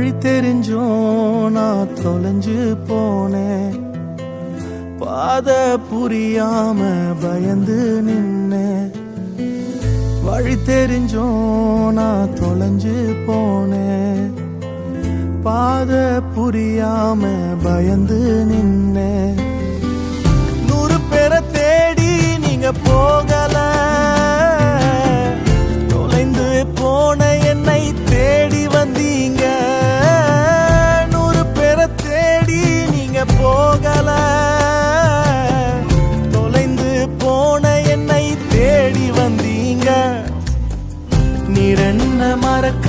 வழி தெரிஞ்சும் நான் தொலைஞ்சு போனேன். பாத புரியாம பயந்து நின்னேன். வழி தெரிஞ்சும் நான் தொலைஞ்சு போனேன். பாத புரியாம பயந்து நின்னேன்.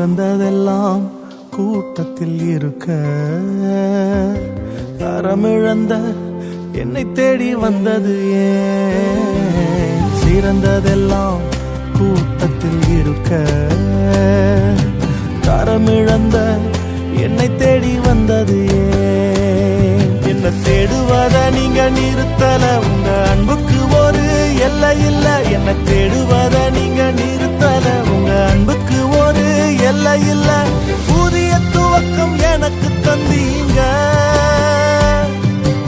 சிறந்ததெல்லாம் கூட்டத்தில் இருக்க. தரமிழந்த என்னை தேடி வந்தது ஏன்? சிறந்ததெல்லாம் கூட்டத்தில் இருக்க. தரமிழந்த என்னை தேடி வந்தது ஏன்? என்ன தேடுவத நீங்க நிறுத்தல. உங்க அன்புக்கு ஒரு எல்லை இல்ல. என்ன தேடுவத நீங்க நிறுத்தல. உங்க அன்புக்கு எல்லை இல்ல புதிய துவக்கம் எனக்கு தந்தீங்க.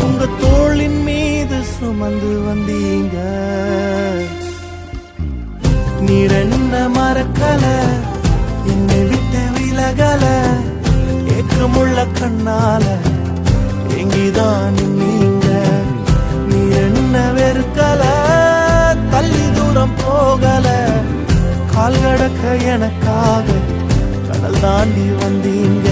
உங்க தோளின் மீது சுமந்து வந்தீங்க. நீர் மறக்கல என்னை விட்டு விலகல ஏக்கமுள்ள கண்ணால எங்கிதான் நீங்க. நீ என்ன வெறுக்கல தள்ளி தூரம் போகல கால் கடக்க எனக்காக கடல் தாண்டி வந்தீங்க.